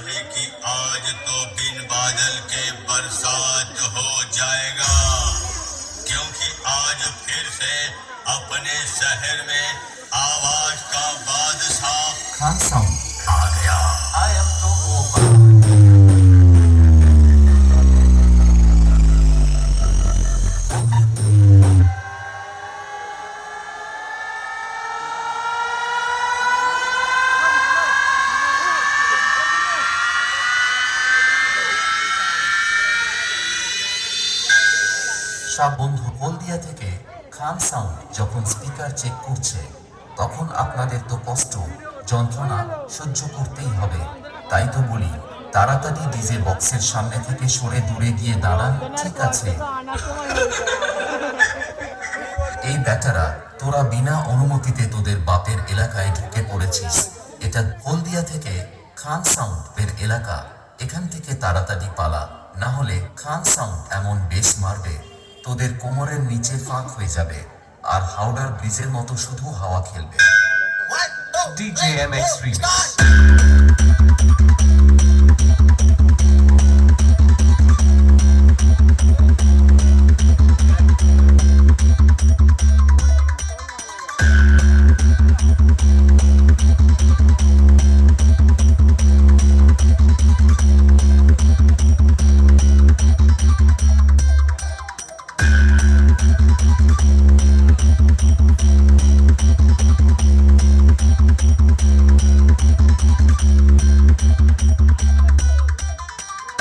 है कि आज तो बिन बादल के সব বন্ধু হলদিয়া থেকে খান সাউন্ড যখন স্পিকার চেক করছে, তখন আপনাদের তো কষ্ট, যন্ত্রণা সহ্য করতেই হবে। তাই তো বলি, তাড়াতাড়ি ডিজে বক্সের সামনে থেকে সরে দূরে গিয়ে দাঁড়ান, ঠিক আছে? এই ব্যাটারা, তোরা বিনা অনুমতিতে তোদের বাপের এলাকায় ঢুকে পড়েছিস। এটা হলদিয়া থেকে খান সাউন্ড এর এলাকা, এখান থেকে তাড়াতাড়ি পালা, না হলে খান সাউন্ড এমন বেশ মারবে। তোদের কোমরের নিচে ফাঁক হয়ে যাবে আর হাওড়ার ব্রিজের মতো শুধু হাওয়া খেলবে। DJ M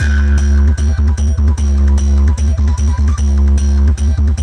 Thank you.